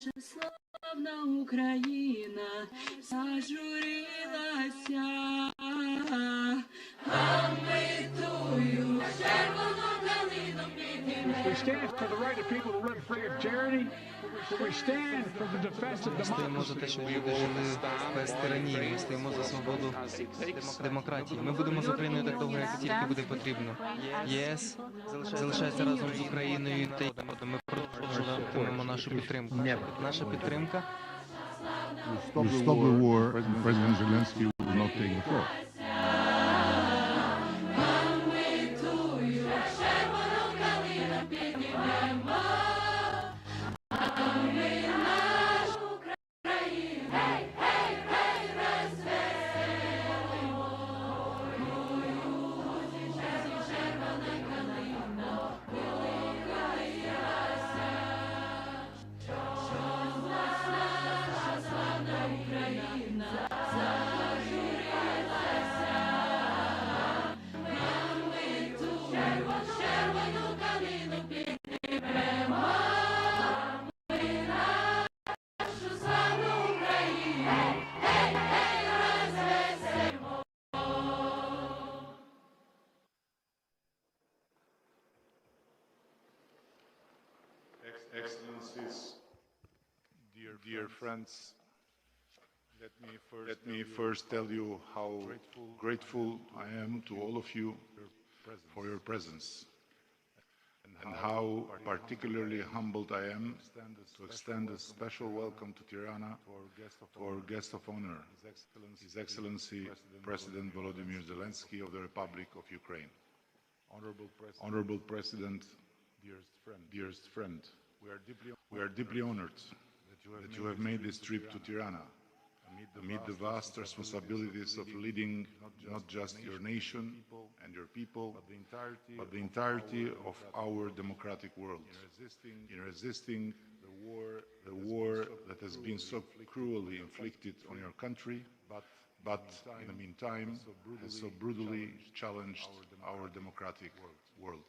славна Україна зажурилася, а ми тую Ми стоїмо за те, щоб люди жили без тиранії. Ми стоїмо за свободу демократії. Ми будемо з Україною так довго, як тільки буде потрібно. ЄС залишається разом з Україною та ми продовжуватимемо нашу підтримку. Наша підтримка to stop the war, President Zelensky will not take the floor. Friends, let me first, let me first tell you how grateful I am to all of you for your presence. And how particularly humbled I am to extend a special welcome to Tirana to our guest of honor, His Excellency President Volodymyr Zelensky. Of the Republic of Ukraine. Honorable President, dearest friend, dearest friend, we are deeply, we are deeply honored that you have made this trip to Tirana. Amid the vast responsibilities of leading not just your nation and your people, but the entirety of our democratic world. in resisting the war, the war that has been so cruelly inflicted on your country, but in the meantime has so brutally challenged our democratic world.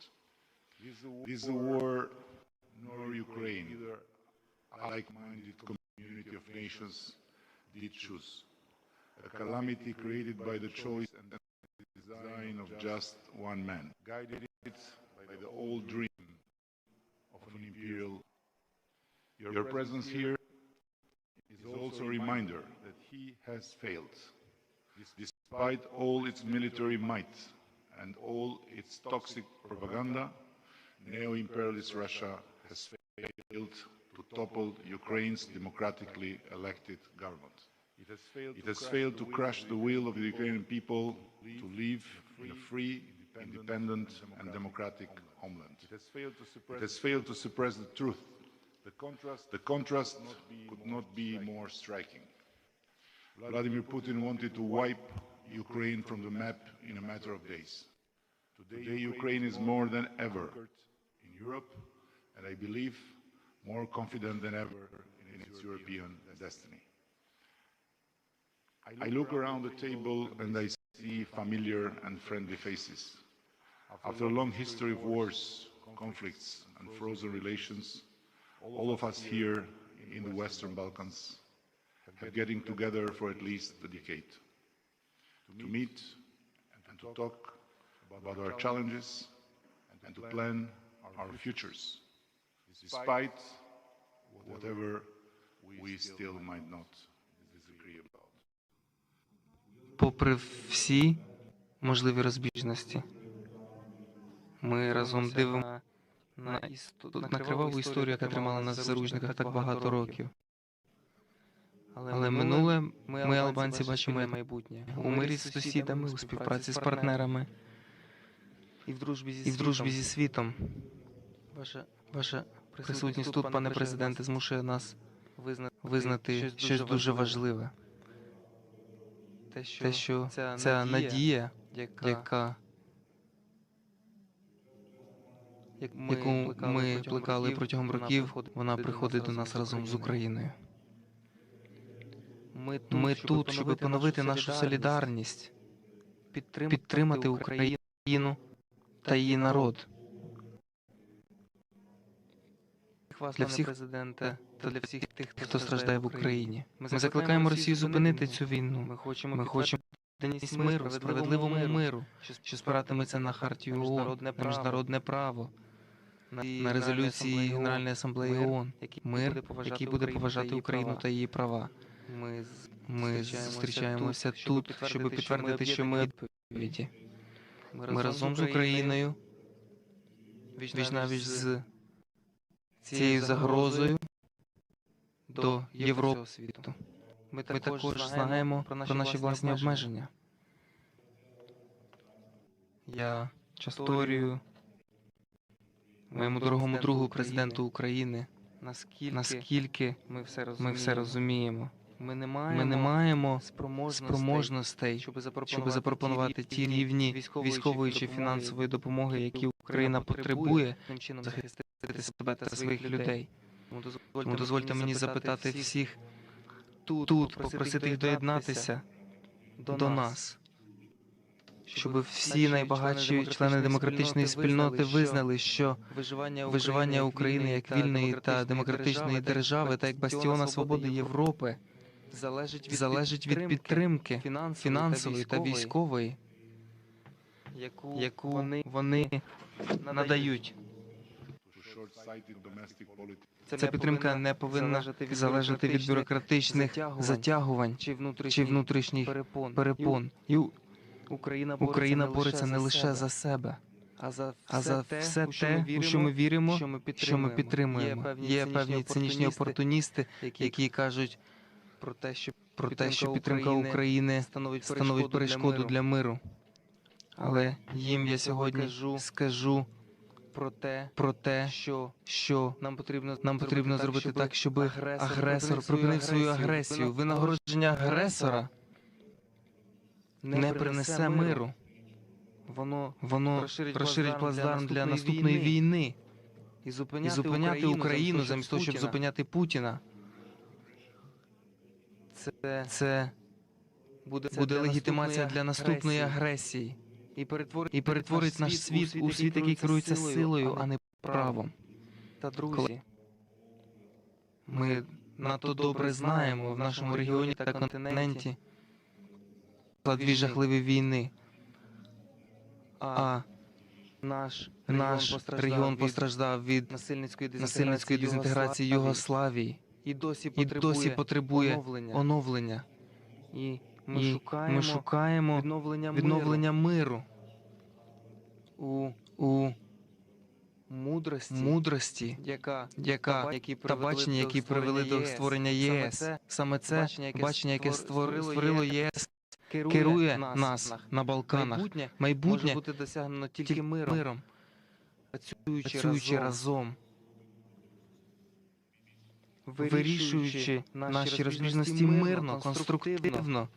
This is a war nor Ukraine, like-minded community of nations did choose. A calamity created by the choice and the design of just one man, guided by the old dream of an imperial. Your presence here is also a reminder that he has failed. Despite all its military might and all its toxic propaganda, neo-imperialist Russia has failed to topple Ukraine's democratically elected government. It has failed to crush the will of the Ukrainian people to live in a free, independent and democratic homeland. It has failed to suppress the truth. The contrast could not be more striking. Vladimir Putin wanted to wipe Ukraine from the map in a matter of days. Today, Ukraine is more than ever in Europe, and I believe more confident than ever in its European destiny. I look around the table and I see familiar and friendly faces. After a long history of wars, conflicts, and frozen relations, all of us here in the Western Balkans have getting together for at least a decade to meet and to talk about our challenges and to plan our futures, despite whatever we still might not disagree about. попри всі можливі розбіжності. Ми разом дивимо на, іс- на криваву історію, яка тримала нас в заручниках так багато років. Але минуле ми, албанці, бачимо як майбутнє. У мирі з сусідами, у співпраці з партнерами і в дружбі зі, і в дружбі зі світом. Ваша, ваша присутність тут, пане президенте, змушує нас визнати щось дуже важливе. Те, що ця надія, яка яку ми плекали протягом років, вона приходить до нас разом з Україною. Ми тут, щоб поновити нашу солідарність, підтримати Україну та її народ. Для всіх президенте та для всіх тих, хто страждає в Україні. Ми закликаємо Росію зупинити цю війну. Ми хочемо відданість миру, справедливому миру, що спиратиметься на хартію ООН, на міжнародне право, на резолюції Генеральної асамблеї ООН, мир, який буде поважати Україну та її права. Ми зустрічаємося тут, щоб підтвердити, що ми відповіді. Ми разом з Україною, віч навіч з цією загрозою до Європи світу. Ми також знаємо про наші власні обмеження. Я часторію моєму дорогому другу президенту України, наскільки ми все розуміємо. Ми не маємо спроможностей, щоб запропонувати ті рівні військової чи фінансової допомоги, які Україна потребує, захистити себе та своїх людей. Тому дозвольте мені запитати всіх тут, попросити їх доєднатися до нас, щоб всі найбагатші члени демократичної спільноти визнали, що виживання України як вільної та демократичної держави та як бастіона свободи Європи залежить від підтримки фінансової та військової, яку вони надають. Ця підтримка не повинна залежати від бюрократичних затягувань чи внутрішніх перепон. І Україна бореться не лише за себе, а за все те, у що ми віримо, що ми підтримуємо. Є певні цинічні опортуністи, які кажуть про те, що підтримка України становить перешкоду для миру. Але їм я сьогодні скажу про те, про те, що нам потрібно нам потрібно зробити так, щоб агресор припинив свою агресію. Винагородження агресора не принесе миру. Воно воно розширить плацдарм для наступної війни. і зупиняти Україну замість того, щоб зупиняти Путіна. Це, це буде легітимація для наступної агресії і перетворить і перетворить наш світ у світ, який керується силою, а не правом. Та друзі, ми надто добре знаємо в нашому регіоні та континенті. Дві жахливі війни. А наш регіон постраждав від насильницької дезінтеграції Югославії. І досі потребує оновлення. І ми шукаємо відновлення миру у, у мудрості, мудрості яка, яка та бачення, які привели до створення ЄС. Саме це бачення, яке створ- створило ЄС, керує нас на Балканах. Майбутнє може бути досягнено тільки миром, миром, працюючи разом. Вирішуючи наші розбіжності мирно, конструктивно,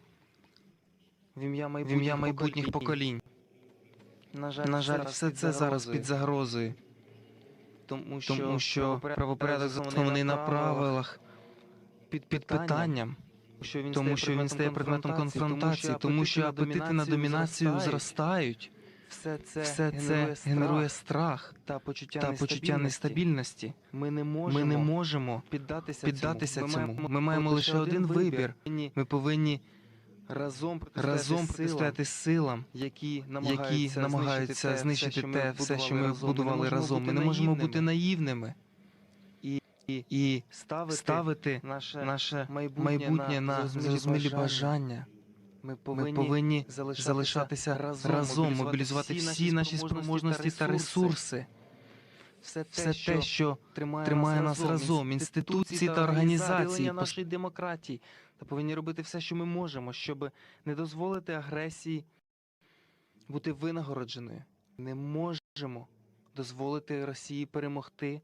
в ім'я майбутніх поколінь. На жаль, все це зараз під загрозою, тому що правопорядок заснований на правилах під питанням, тому що він стає предметом конфронтації, тому що апетити на домінацію зростають. Все це генерує страх та почуття та почуття нестабільності. Ми не можемо піддатися піддатися цьому. Ми маємо лише один вибір. Ми повинні разом протистояти силам, які намагаються знищити те все, що ми будували разом. Ми не можемо бути наївними. і ставити ставити наше наше майбутнє на зрозумілі бажання. Ми повинні залишатися разом, мобілізувати всі наші спроможності та ресурси. Все те, що тримає нас разом, інституції та організації нашої демократії, та повинні робити все, що ми можемо, щоб не дозволити агресії бути винагородженою. Не можемо дозволити Росії перемогти,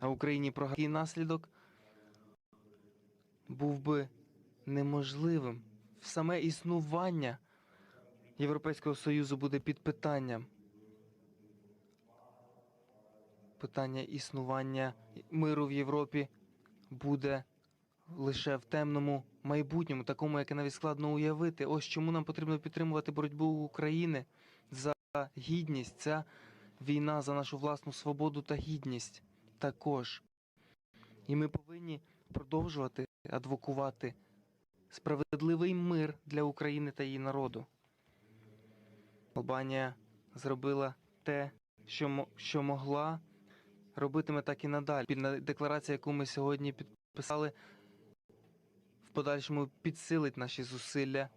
а Україні програти. Наслідок був би неможливим. Саме існування Європейського Союзу буде під питанням. Питання існування миру в Європі буде лише в темному майбутньому, такому, яке навіть складно уявити. Ось чому нам потрібно підтримувати боротьбу України за гідність. Ця війна за нашу власну свободу та гідність також. І ми повинні продовжувати адвокувати справедливий мир для України та її народу. Албанія зробила те, що, що могла, робитиме так і надалі. Декларація, яку ми сьогодні підписали, в подальшому підсилить наші зусилля.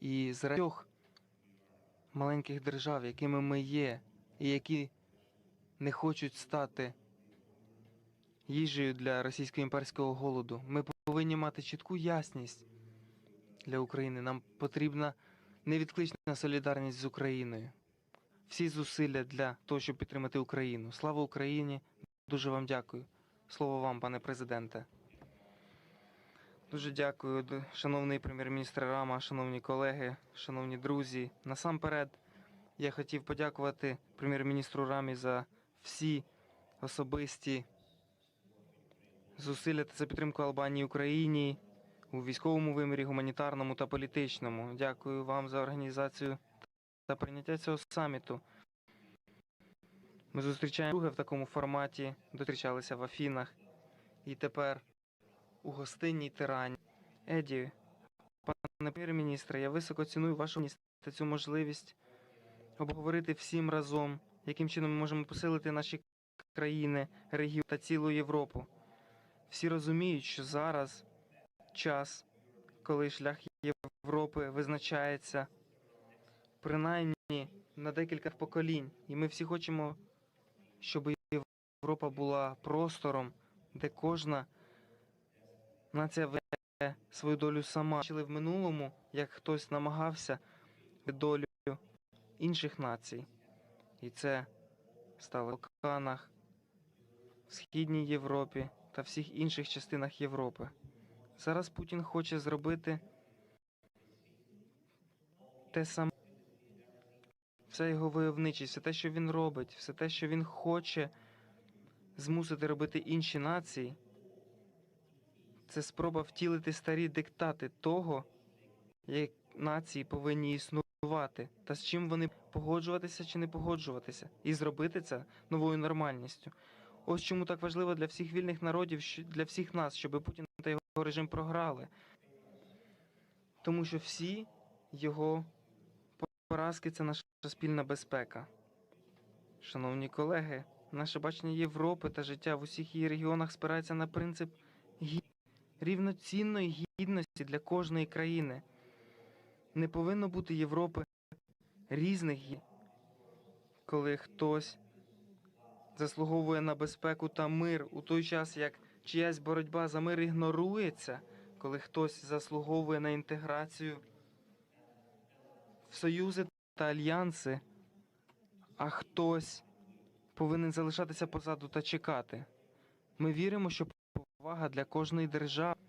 І з трьох маленьких держав, якими ми є, і які не хочуть стати їжею для російського імперського голоду, ми повинні мати чітку ясність для України. Нам потрібна невідклична солідарність з Україною. Всі зусилля для того, щоб підтримати Україну. Слава Україні! Дуже вам дякую. Слово вам, пане президенте. Дуже дякую, шановний прем'єр-міністр Рама, шановні колеги, шановні друзі. Насамперед, я хотів подякувати прем'єр-міністру Рамі за всі особисті зусилля та за підтримку Албанії Україні у військовому вимірі, гуманітарному та політичному. Дякую вам за організацію та прийняття цього саміту. Ми зустрічаємо друге в такому форматі, зустрічалися в Афінах і тепер у гостинній тирані. Еді, пане прем'єр-міністре, я високо ціную вашу та цю можливість обговорити всім разом, яким чином ми можемо посилити наші країни, регіон та цілу Європу. Всі розуміють, що зараз час, коли шлях Європи визначається принаймні на декілька поколінь, і ми всі хочемо, щоб Європа була простором, де кожна нація веде свою долю сама. Бачили в минулому, як хтось намагався долю інших націй. І це стало в Балканах, в Східній Європі та всіх інших частинах Європи. Зараз Путін хоче зробити те саме. Вся його войовничість, все те, що він робить, все те, що він хоче змусити робити інші нації, це спроба втілити старі диктати того, як нації повинні існувати, та з чим вони погоджуватися чи не погоджуватися, і зробити це новою нормальністю. Ось чому так важливо для всіх вільних народів, для всіх нас, щоб Путін та його режим програли. Тому що всі його поразки це наша спільна безпека. Шановні колеги, наше бачення Європи та життя в усіх її регіонах спирається на принцип рівноцінної гідності для кожної країни. Не повинно бути Європи різних коли хтось заслуговує на безпеку та мир у той час, як чиясь боротьба за мир ігнорується, коли хтось заслуговує на інтеграцію союзи та альянси, а хтось повинен залишатися позаду та чекати. Ми віримо, що повага для кожної держави,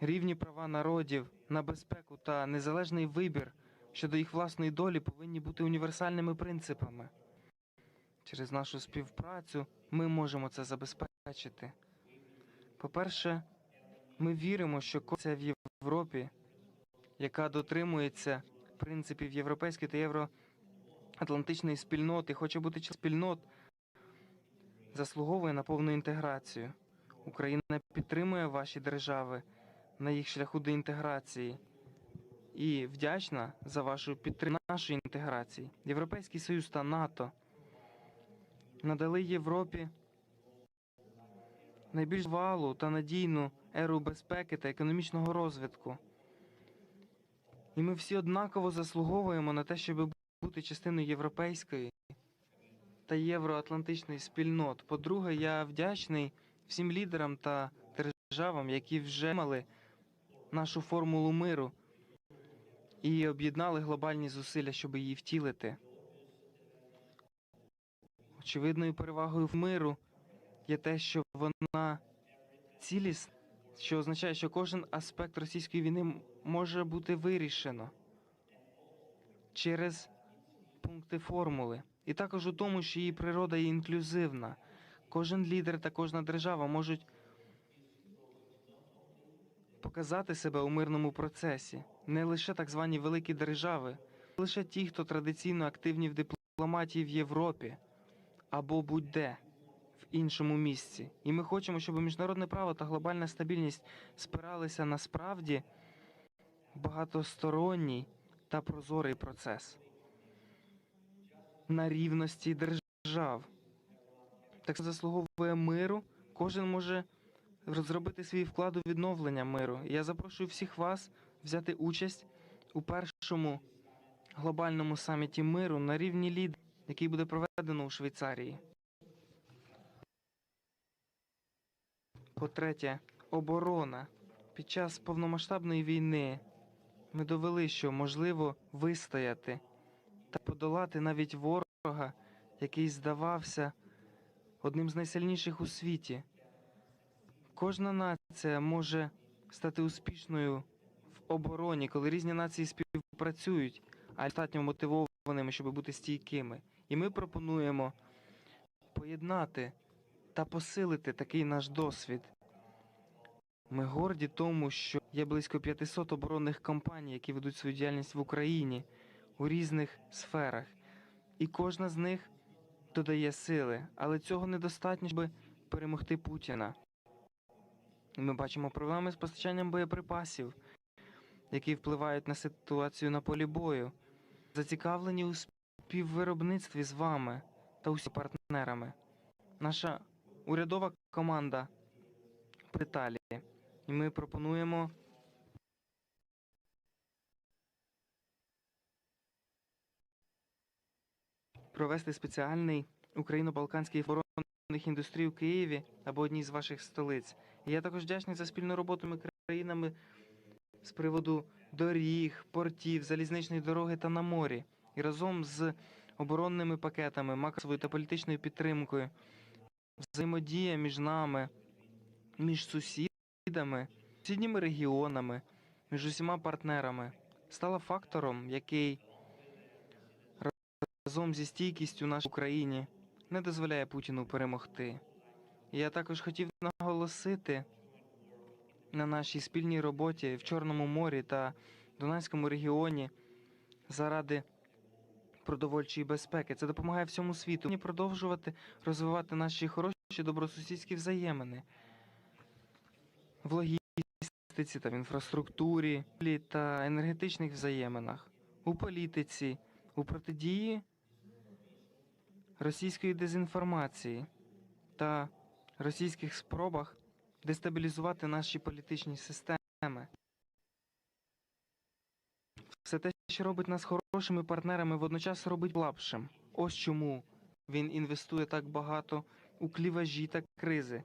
рівні права народів на безпеку та незалежний вибір щодо їх власної долі повинні бути універсальними принципами. Через нашу співпрацю ми можемо це забезпечити. По-перше, ми віримо, що це в Європі, яка дотримується принципів європейської та євроатлантичної спільноти, хоче бути спільнот, заслуговує на повну інтеграцію. Україна підтримує ваші держави на їх шляху до інтеграції і вдячна за вашу підтримку нашої інтеграції. Європейський Союз та НАТО надали Європі найбільш валу та надійну еру безпеки та економічного розвитку. І ми всі однаково заслуговуємо на те, щоб бути частиною європейської та євроатлантичної спільнот. По-друге, я вдячний всім лідерам та державам, які вже мали нашу формулу миру і об'єднали глобальні зусилля, щоб її втілити. Очевидною перевагою миру є те, що вона цілісна, що означає, що кожен аспект російської війни може бути вирішено через пункти формули. І також у тому, що її природа є інклюзивна. Кожен лідер та кожна держава можуть показати себе у мирному процесі. Не лише так звані великі держави, лише ті, хто традиційно активні в дипломатії в Європі, або будь-де іншому місці. І ми хочемо, щоб міжнародне право та глобальна стабільність спиралися на справді багатосторонній та прозорий процес на рівності держав. Так заслуговує миру. Кожен може зробити свій вклад у відновлення миру. Я запрошую всіх вас взяти участь у першому глобальному саміті миру на рівні лід, який буде проведено у Швейцарії. По-третє, оборона. Під час повномасштабної війни ми довели, що можливо вистояти та подолати навіть ворога, який здавався одним з найсильніших у світі. Кожна нація може стати успішною в обороні, коли різні нації співпрацюють, а достатньо мотивованими, щоб бути стійкими. І ми пропонуємо поєднати та посилити такий наш досвід. Ми горді тому, що є близько 500 оборонних компаній, які ведуть свою діяльність в Україні у різних сферах, і кожна з них додає сили, але цього недостатньо, щоб перемогти Путіна. Ми бачимо проблеми з постачанням боєприпасів, які впливають на ситуацію на полі бою, зацікавлені у співвиробництві з вами та усіма партнерами. Наша урядова команда по деталі, і ми пропонуємо провести спеціальний україно-балканський оборонних індустрій у Києві або одній з ваших столиць. І я також вдячний за спільну роботу між країнами з приводу доріг, портів, залізничної дороги та на морі. І разом з оборонними пакетами, максовою та політичною підтримкою, взаємодія між нами, між сусідами, сусідніми регіонами, між усіма партнерами стала фактором, який разом зі стійкістю нашій Україні не дозволяє Путіну перемогти. Я також хотів наголосити на нашій спільній роботі в Чорному морі та Дунайському регіоні заради продовольчої безпеки. Це допомагає всьому світу продовжувати розвивати наші хороші добросусідські взаємини в логістиці та в інфраструктурі та енергетичних взаєминах, у політиці, у протидії російської дезінформації та російських спробах дестабілізувати наші політичні системи. Все те, що робить нас хорошими партнерами, водночас робить слабшим. Ось чому він інвестує так багато у кліважі та кризи.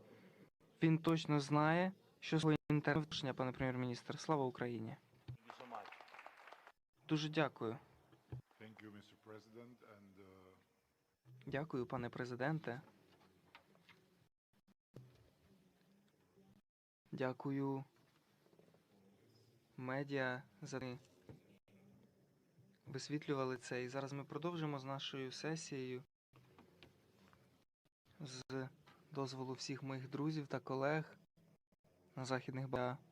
Він точно знає, що своє інтернет, пане прем'єр-міністр. Слава Україні! Дуже дякую. Uh, Дякую, пане президенте. Дякую медіа за те, висвітлювали це. І зараз ми продовжимо з нашою сесією з дозволу всіх моїх друзів та колег на західних ба.